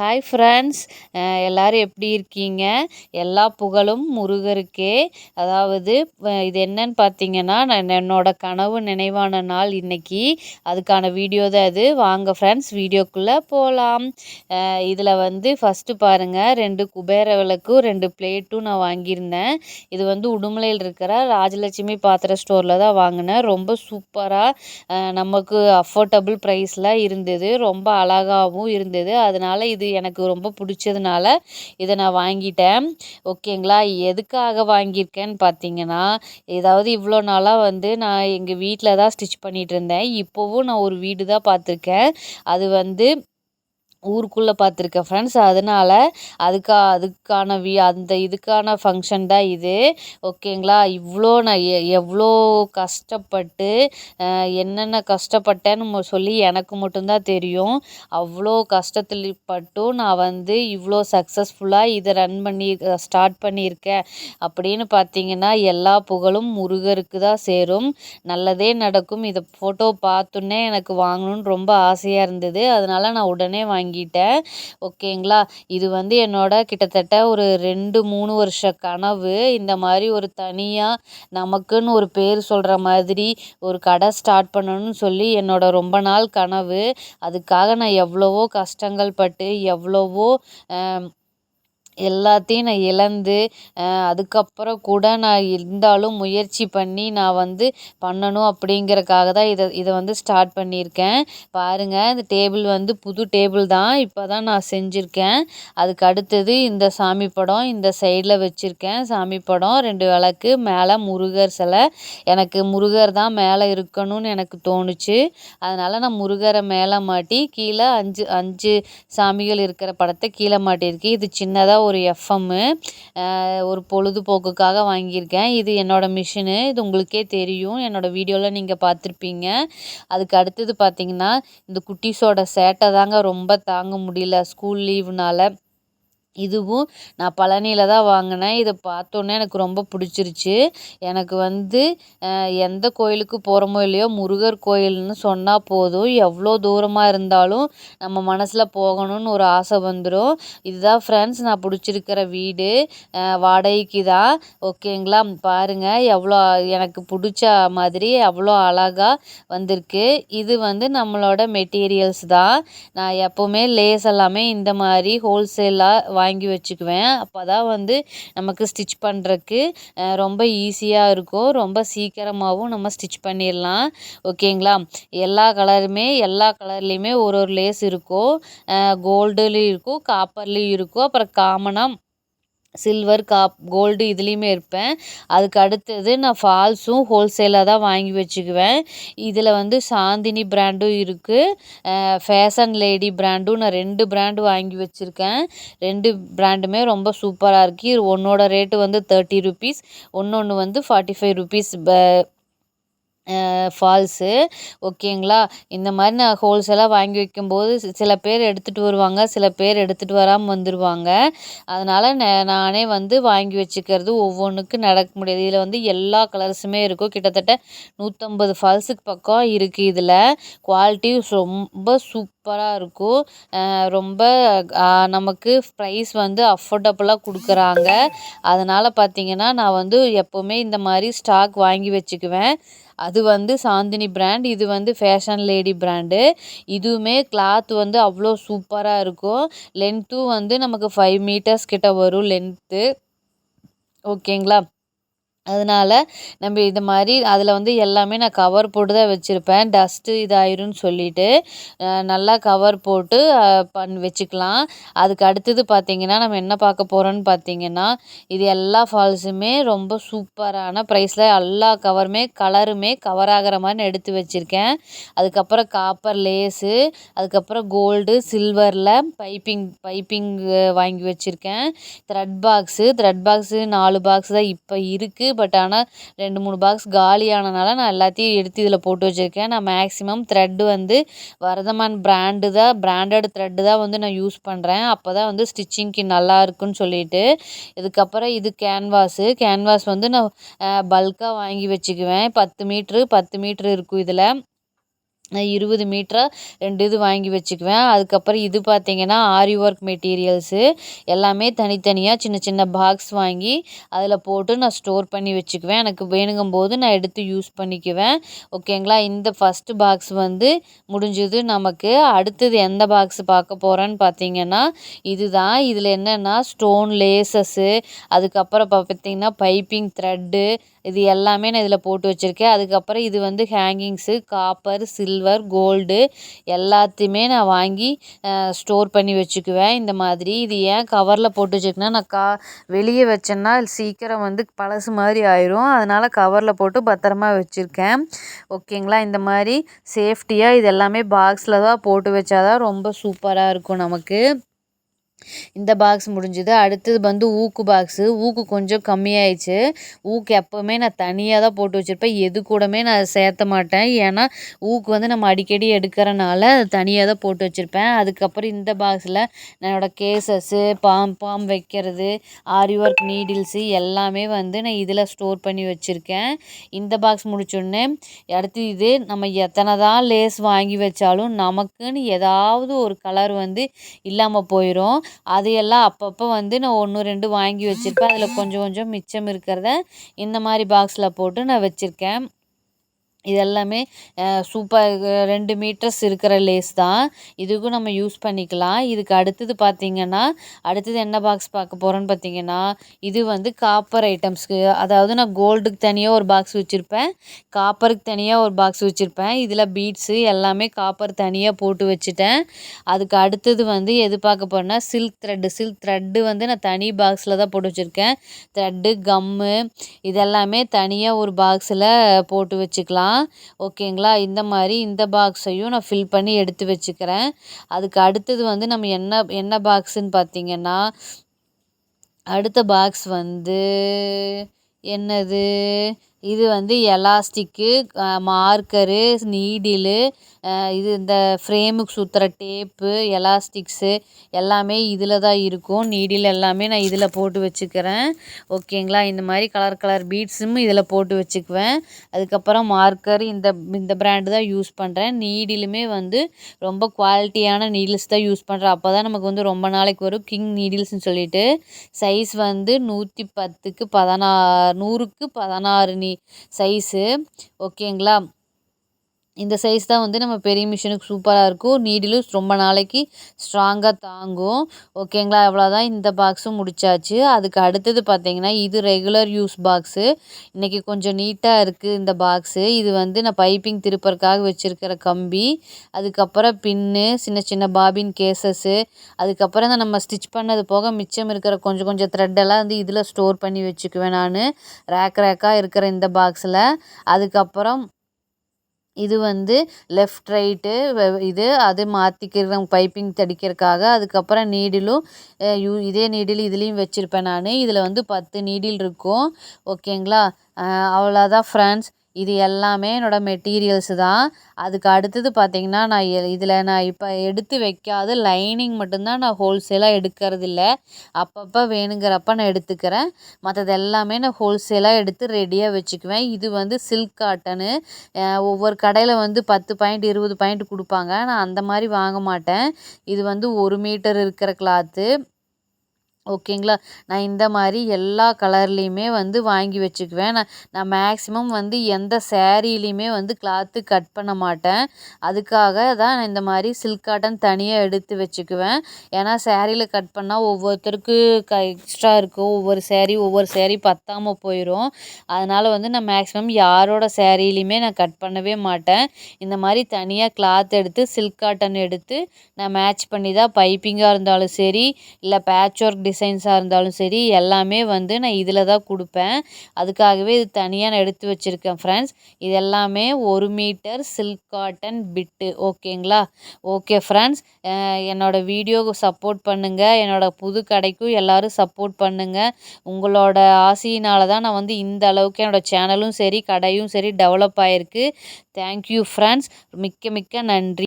Hi friends எல்லோரும் எப்படி இருக்கீங்க? எல்லா புகழும் முருகருக்கே. அதாவது இது என்னன்னு பார்த்தீங்கன்னா நான் என்னோடய கனவு நினைவான நாள் இன்றைக்கி அதுக்கான வீடியோ தான் இது. வாங்க ஃப்ரெண்ட்ஸ் வீடியோக்குள்ளே போகலாம் இதில் வந்து ஃபஸ்ட்டு பாருங்கள் ரெண்டு குபேர விளக்கும் ரெண்டு பிளேட்டும் நான் வாங்கியிருந்தேன். இது வந்து உடுமலையில் இருக்கிற ராஜலட்சுமி பாத்திர ஸ்டோரில் தான் வாங்கினேன். ரொம்ப சூப்பராக நமக்கு அஃபோர்டபுள் ப்ரைஸில் இருந்தது. ரொம்ப அழகாகவும் இருந்தது. அதனால் இது எனக்கு ரொம்ப பிடிச்சதுனால இதை நான் வாங்கிட்டேன். ஓகேங்களா? எதுக்காக வாங்கியிருக்கேன்னு பார்த்தீங்கன்னா ஏதாவது இவ்வளோ நாளாக வந்து நான் எங்கள் வீட்டில் தான் ஸ்டிச் பண்ணிகிட்டு இருந்தேன். இப்போவும் நான் ஒரு வீடு தான் பார்த்துருக்கேன். அது வந்து ஊருக்குள்ளே பார்த்துருக்கேன் ஃப்ரெண்ட்ஸ் அதனால் அதுக்கா அதுக்கான வி அந்த இதுக்கான ஃபங்க்ஷன் தான் இது. ஓகேங்களா இவ்வளோ நான் எ எவ்வளோ கஷ்டப்பட்டு என்னென்ன கஷ்டப்பட்டேன்னு சொல்லி எனக்கு மட்டும்தான் தெரியும். அவ்வளோ கஷ்டத்தில் பட்டும் நான் வந்து இவ்வளோ சக்ஸஸ்ஃபுல்லாக இதை ரன் பண்ணி ஸ்டார்ட் பண்ணியிருக்கேன். அப்படின்னு பார்த்தீங்கன்னா எல்லா புகழும் முருகருக்கு தான் சேரும். நல்லதே நடக்கும். இதை ஃபோட்டோ பார்த்தோன்னே எனக்கு வாங்கணுன்னு ரொம்ப ஆசையாக இருந்தது. அதனால் நான் உடனே வாங்கி வாங்கிட்டேன். ஓகேங்களா? இது வந்து என்னோட கிட்டத்தட்ட ஒரு ரெண்டு மூணு வருஷ கனவு. இந்த மாதிரி ஒரு தனியாக நமக்குன்னு ஒரு பேர் சொல்கிற மாதிரி ஒரு கடை ஸ்டார்ட் பண்ணணும்னு சொல்லி என்னோட ரொம்ப நாள் கனவு. அதுக்காக நான் எவ்வளவோ கஷ்டங்கள் பட்டு எவ்வளவோ எல்லாத்தையும் நான் இழந்து அதுக்கப்புறம் கூட நான் இருந்தாலும் முயற்சி பண்ணி நான் வந்து பண்ணணும் அப்படிங்கிறக்காக தான் இதை இதை வந்து ஸ்டார்ட் பண்ணியிருக்கேன். பாருங்கள் இந்த டேபிள் வந்து புது டேபிள் தான். இப்போ தான் நான் செஞ்சுருக்கேன். அதுக்கு அடுத்தது இந்த சாமி படம் இந்த சைடில் வச்சுருக்கேன். சாமி படம் ரெண்டு விளக்கு மேலே முருகர் சிலை. எனக்கு முருகர் தான் மேலே இருக்கணும்னு எனக்கு தோணுச்சு. அதனால் நான் முருகரை மேலே மாட்டி கீழே அஞ்சு அஞ்சு சாமிகள் இருக்கிற படத்தை கீழே மாட்டியிருக்கேன். இது சின்னதாக ஒரு எஃப்எம்மு ஒரு பொழுதுபோக்குக்காக வாங்கியிருக்கேன். இது என்னோடய மிஷினு இது உங்களுக்கே தெரியும். என்னோடய வீடியோவில் நீங்கள் பார்த்துருப்பீங்க. அதுக்கு அடுத்தது பார்த்திங்கன்னா இந்த குட்டீஸோட சேட்டை தாங்க ரொம்ப தாங்க முடியல. ஸ்கூல் லீவுனால் இதுவும் நான் பழனியில் தான் வாங்கினேன். இதை பார்த்தோன்னே எனக்கு ரொம்ப பிடிச்சிருச்சு. எனக்கு வந்து எந்த கோயிலுக்கு போகிறோமோ இல்லையோ முருகர் கோயில்னு சொன்னால் போதும். எவ்வளோ தூரமாக இருந்தாலும் நம்ம மனசில் போகணும்னு ஒரு ஆசை வந்துடும் இதுதான் ஃப்ரெண்ட்ஸ் நான் பிடிச்சிருக்கிற வீடு. வாடகைக்கு தான். ஓகேங்களா பாருங்கள் எவ்வளோ எனக்கு பிடிச்ச மாதிரி அவ்வளோ அழகாக வந்திருக்கு. இது வந்து நம்மளோட மெட்டீரியல்ஸ் தான். நான் எப்போவுமே லேஸ் எல்லாமே இந்த மாதிரி ஹோல்சேலாக வாங்கி வச்சுக்குவேன். அப்போ தான் வந்து நமக்கு ஸ்டிச் பண்ணுறக்கு ரொம்ப ஈஸியாக இருக்கும். ரொம்ப சீக்கிரமாகவும் நம்ம ஸ்டிச் பண்ணிடலாம். ஓகேங்களா எல்லா கலருமே எல்லா கலர்லேயுமே ஒரு ஒரு லேஸ் இருக்கும். கோல்டுலேயும் இருக்கும் காப்பர்லேயும் இருக்கும். அப்புறம் காமனாக சில்வர் காப் கோல்டு இதுலேயுமே இருப்பேன். அதுக்கு அடுத்தது நான் ஃபால்ஸும் ஹோல்சேலாக தான் வாங்கி வச்சுக்குவேன். இதில் வந்து சாந்தினி பிராண்டும் இருக்குது ஃபேஷன் லேடி பிராண்டும் நான் ரெண்டு பிராண்டு வாங்கி வச்சுருக்கேன். ரெண்டு பிராண்டுமே ரொம்ப சூப்பராக இருக்குது ஒன்றோட ரேட்டு வந்து தேர்ட்டி ருபீஸ் ஒன்று ஒன்று வந்து ஃபார்ட்டி ஃபைவ் ருபீஸ் ஃபால்ஸு. ஓகேங்களா? இந்த மாதிரி நான் ஹோல்சேலாக வாங்கி வைக்கும்போது சில பேர் எடுத்துகிட்டு வருவாங்க சில பேர் எடுத்துகிட்டு வராமல் வந்துடுவாங்க அதனால் நானே வந்து வாங்கி வச்சுக்கிறது ஒவ்வொன்றுக்கும் நடக்க முடியாது. இதில் வந்து எல்லா கலர்ஸுமே இருக்கும். கிட்டத்தட்ட நூற்றம்பது ஃபால்ஸுக்கு பக்கம் இருக்குது இதில். குவாலிட்டி ரொம்ப சூப் சூப்பராக இருக்கும். ரொம்ப நமக்கு ப்ரைஸ் வந்து அஃபோர்டபுளாக கொடுக்குறாங்க. அதனால் பார்த்திங்கன்னா நான் வந்து எப்போவுமே இந்த மாதிரி ஸ்டாக் வாங்கி வச்சுக்குவேன். அது வந்து சாந்தினி பிராண்ட் இது வந்து ஃபேஷன் லேடி பிராண்டு இதுவுமே கிளாத் வந்து அவ்வளோ சூப்பராக இருக்கும். லென்த்தும் வந்து நமக்கு ஃபைவ் மீட்டர்ஸ் கிட்ட வரும் லென்த்து ஓகேங்களா? அதனால் நம்ம இது மாதிரி அதில் வந்து எல்லாமே நான் கவர் போட்டு தான் வச்சுருப்பேன். டஸ்ட்டு இதாயிரும்னு சொல்லிட்டு நல்லா கவர் போட்டு பண் வச்சுக்கலாம். அதுக்கு அடுத்தது பார்த்திங்கன்னா நம்ம என்ன பார்க்க போகிறோன்னு பார்த்திங்கன்னா இது எல்லா ஃபால்ஸுமே ரொம்ப சூப்பரான ப்ரைஸில் எல்லா கவருமே கலருமே கவர் ஆகிற மாதிரி எடுத்து வச்சுருக்கேன். அதுக்கப்புறம் காப்பர் லேஸு அதுக்கப்புறம் கோல்டு சில்வரில் பைப்பிங் பைப்பிங் வாங்கி வச்சுருக்கேன். த்ரெட் பாக்ஸு த்ரெட் பாக்ஸு நாலு பாக்ஸ் தான் இப்போ இருக்குது பட் ஆனால் ரெண்டு மூணு பாக்ஸ் காலியானனால நான் எல்லாத்தையும் எடுத்து இதில் போட்டு வச்சுருக்கேன். நான் மேக்ஸிமம் த்ரெட்டு வந்து வரதமான் பிராண்டு தான் பிராண்டட் த்ரெட்டு தான் வந்து நான் யூஸ் பண்ணுறேன் அப்போ தான் வந்து ஸ்டிச்சிங்க்கு நல்லா இருக்குன்னு சொல்லிட்டு. இதுக்கப்புறம் இது கேன்வாஸு கேன்வாஸ் வந்து நான் பல்காக வாங்கி வச்சுக்குவேன். பத்து மீட்ரு பத்து மீட்ரு இருக்கும் இதில். இருபது மீட்டராக ரெண்டு இது வாங்கி வச்சுக்குவேன். அதுக்கப்புறம் இது பார்த்திங்கன்னா ஆரி ஒர்க் மெட்டீரியல்ஸு. எல்லாமே தனித்தனியாக சின்ன சின்ன பாக்ஸ் வாங்கி அதில் போட்டு நான் ஸ்டோர் பண்ணி வச்சுக்குவேன். எனக்கு வேணுங்கும் போது நான் எடுத்து யூஸ் பண்ணிக்குவேன். ஓகேங்களா? இந்த ஃபஸ்ட்டு பாக்ஸ் வந்து முடிஞ்சது நமக்கு. அடுத்தது எந்த பாக்ஸ் பார்க்க போகிறேன்னு பார்த்தீங்கன்னா இதுதான். இதில் என்னென்னா ஸ்டோன் லேசஸ்ஸு அதுக்கப்புறம் பார்த்திங்கன்னா பைப்பிங் த்ரெட்டு இது எல்லாமே நான் இதில் போட்டு வச்சுருக்கேன். அதுக்கப்புறம் இது வந்து ஹேங்கிங்ஸு காப்பர் சில்வர் கோல்டு எல்லாத்தையுமே நான் வாங்கி ஸ்டோர் பண்ணி வச்சுக்குவேன். இந்த மாதிரி இது ஏன் கவரில் போட்டு வச்சுருக்கேன்னா நான் கா வெளியே வச்சேன்னா சீக்கிரம் வந்து பழசு மாதிரி ஆயிரும். அதனால் கவரில் போட்டு பத்திரமா வச்சுருக்கேன். ஓகேங்களா? இந்த மாதிரி சேஃப்டியாக இது எல்லாமே பாக்ஸில் தான் போட்டு வச்சா தான் ரொம்ப சூப்பராக இருக்கும் நமக்கு. இந்த பாக்ஸ் முடிஞ்சுது. அடுத்தது வந்து ஊக்கு பாக்ஸு ஊக்கு கொஞ்சம் கம்மியாயிடுச்சு. ஊக்கு எப்போவுமே நான் தனியாக தான் போட்டு வச்சுருப்பேன். எது கூடமே நான் சேர்த்த மாட்டேன். ஏன்னா ஊக்கு வந்து நம்ம அடிக்கடி எடுக்கிறனால தனியாக தான் போட்டு வச்சுருப்பேன். அதுக்கப்புறம் இந்த பாக்ஸில் என்னோடய கேசஸ்ஸு பாம் பாம் வைக்கிறது ஆரி ஒர்க் நீடில்ஸு எல்லாமே வந்து நான் இதில் ஸ்டோர் பண்ணி வச்சுருக்கேன். இந்த பாக்ஸ் முடிச்சோடனே அடுத்து இது நம்ம எத்தனை தான் லேஸ் வாங்கி வச்சாலும் நமக்குன்னு ஏதாவது ஒரு கலர் வந்து இல்லாமல் போயிடும் அதையெல்லாம் அப்பப்போ வந்து நான் ஒன்று ரெண்டு வாங்கி வச்சுருப்பேன். அதில் கொஞ்சம் கொஞ்சம் மிச்சம் இருக்கிறத இந்த மாதிரி பாக்ஸில் போட்டு நான் வச்சுருக்கேன். இது எல்லாமே சூப்பர் ரெண்டு மீட்டர்ஸ் இருக்கிற லேஸ் தான். இதுக்கும் நம்ம யூஸ் பண்ணிக்கலாம். இதுக்கு அடுத்தது பார்த்திங்கன்னா அடுத்தது என்ன பாக்ஸ் பார்க்க போகிறோன்னு பார்த்தீங்கன்னா இது வந்து காப்பர் ஐட்டம்ஸ்க்கு அதாவது நான் கோல்டுக்கு தனியாக ஒரு பாக்ஸ் வச்சுருப்பேன். காப்பருக்கு தனியாக ஒரு பாக்ஸ் வச்சுருப்பேன். இதில் பீட்ஸு எல்லாமே காப்பர் தனியாக போட்டு வச்சுட்டேன். அதுக்கு அடுத்தது வந்து எது பார்க்க போகிறேன்னா சில்க் த்ரெட்டு சில்க் த்ரெட்டு வந்து நான் தனி பாக்ஸில் தான் போட்டு வச்சுருக்கேன். த்ரெட்டு கம்மு இதெல்லாமே தனியாக ஒரு பாக்ஸில் போட்டு வச்சுக்கலாம். வச்சுக்கலாம் ஓகேங்களா? இந்த மாதிரி இந்த பாக்ஸையும் நான் ஃபில் பண்ணி எடுத்து வச்சுக்கிறேன். அதுக்கு அடுத்தது வந்து நம்ம என்ன என்ன பாக்ஸுன்னு பார்த்தீங்கன்னா அடுத்த பாக்ஸ் வந்து என்னது? இது வந்து எலாஸ்டிக்கு மார்க்கரு நீடிலு இது இந்த ஃப்ரேமுக்கு சுற்றுற டேப்பு எலாஸ்டிக்ஸு எல்லாமே இதில் தான் இருக்கும். நீடில் எல்லாமே நான் இதில் போட்டு வச்சுக்கிறேன். ஓகேங்களா? இந்த மாதிரி கலர் கலர் பீட்ஸும் இதில் போட்டு வச்சுக்குவேன். அதுக்கப்புறம் மார்க்கர் இந்த இந்த பிராண்டு தான் யூஸ் பண்ணுறேன் நீடிலுமே வந்து ரொம்ப குவாலிட்டியான நீடில்ஸ் தான் யூஸ் பண்ணுறேன் அப்போ தான் நமக்கு வந்து ரொம்ப நாளைக்கு வரும். கிங் நீடில்ஸ்னு சொல்லிட்டு. சைஸ் வந்து நூற்றி பத்துக்கு பதினாறு நூறுக்கு பதினாறு நீ சைஸு. ஓகேங்களா? இந்த சைஸ் தான் வந்து நம்ம பெரிய மிஷினுக்கு சூப்பராக இருக்கும். நீடிலும் ரொம்ப நாளைக்கு ஸ்ட்ராங்காக தாங்கும். ஓகேங்களா அவ்வளோதான் இந்த பாக்ஸும் முடிச்சாச்சு. அதுக்கு அடுத்தது பார்த்திங்கன்னா இது ரெகுலர் யூஸ் பாக்ஸு இன்றைக்கி கொஞ்சம் நீட்டாக இருக்குது இந்த பாக்ஸு இது வந்து நான் பைப்பிங் திருப்பறக்காக வச்சுருக்கிற கம்பி. அதுக்கப்புறம் பின்னு சின்ன சின்ன பாபின் கேசஸ்ஸு அதுக்கப்புறம் தான் நம்ம ஸ்டிச் பண்ணது போக மிச்சம் இருக்கிற கொஞ்சம் கொஞ்சம் த்ரெட்டெல்லாம் வந்து இதில் ஸ்டோர் பண்ணி வச்சுக்குவேன் நான். ரேக் ரேக்காக இருக்கிற இந்த பாக்ஸில் அதுக்கப்புறம் இது வந்து லெஃப்ட் ரைட்டு இது அது மாற்றிக்கிற பைப்பிங் தடிக்கிறதுக்காக அதுக்கப்புறம் நீடிலும் யூ இதே நீடில் இதுலேயும் வச்சுருப்பேன் நான். இதில் வந்து பத்து நீடில் இருக்கும். ஓகேங்களா அவ்வளோதான் ஃப்ரெண்ட்ஸ் இது எல்லாமே என்னோடய மெட்டீரியல்ஸு தான். அதுக்கு அடுத்தது பார்த்திங்கன்னா நான் இதில் நான் இப்போ எடுத்து வைக்காத லைனிங் மட்டும்தான் நான் ஹோல்சேலாக எடுக்கிறது இல்லை அப்பப்போ வேணுங்கிறப்ப நான் எடுத்துக்கிறேன். மற்றது எல்லாமே நான் ஹோல்சேலாக எடுத்து ரெடியாக வச்சுக்குவேன். இது வந்து சில்க் காட்டனு ஒவ்வொரு கடையில் வந்து பத்து பாயிண்ட் இருபது பாயிண்ட் கொடுப்பாங்க. நான் அந்த மாதிரி வாங்க மாட்டேன். இது வந்து ஒரு மீட்டர் இருக்கிற கிளாத்து ஓகேங்களா? நான் இந்த மாதிரி எல்லா கலர்லேயுமே வந்து வாங்கி வச்சுக்குவேன். நான் நான் மேக்ஸிமம் வந்து எந்த சேரீலையுமே வந்து கிளாத்து கட் பண்ண மாட்டேன். அதுக்காக தான் நான் இந்த மாதிரி சில்க் காட்டன் தனியாக எடுத்து வச்சுக்குவேன். ஏன்னா சேரீயில் கட் பண்ணால் ஒவ்வொருத்தருக்கு க எக்ஸ்ட்ரா இருக்கும். ஒவ்வொரு சேரீ ஒவ்வொரு சேரீ பத்தாமல் போயிடும் அதனால் வந்து நான் மேக்ஸிமம் யாரோட சேரீலையுமே நான் கட் பண்ணவே மாட்டேன். இந்த மாதிரி தனியாக கிளாத் எடுத்து சில்க் காட்டன் எடுத்து நான் மேட்ச் பண்ணி தான் பைப்பிங்காக இருந்தாலும் சரி இல்லை பேட்ச் ஒர்க் டிசைன்ஸாக இருந்தாலும் சரி எல்லாமே வந்து நான் இதில் தான் கொடுப்பேன். அதுக்காகவே இது தனியாக நான் எடுத்து வச்சுருக்கேன் ஃப்ரெண்ட்ஸ் இது எல்லாமே ஒரு மீட்டர் சில்க் காட்டன் பிட்டு ஓகேங்களா ஓகே ஃப்ரெண்ட்ஸ் என்னோடய வீடியோவுக்கு சப்போர்ட் பண்ணுங்கள் என்னோடய புது கடைக்கும் எல்லோரும் சப்போர்ட் பண்ணுங்கள் உங்களோட ஆசையினால தான் நான் வந்து இந்த அளவுக்கு என்னோடய சேனலும் சரி கடையும் சரி டெவலப் ஆகிருக்கு தேங்க்யூ ஃப்ரெண்ட்ஸ் மிக்க மிக்க நன்றி.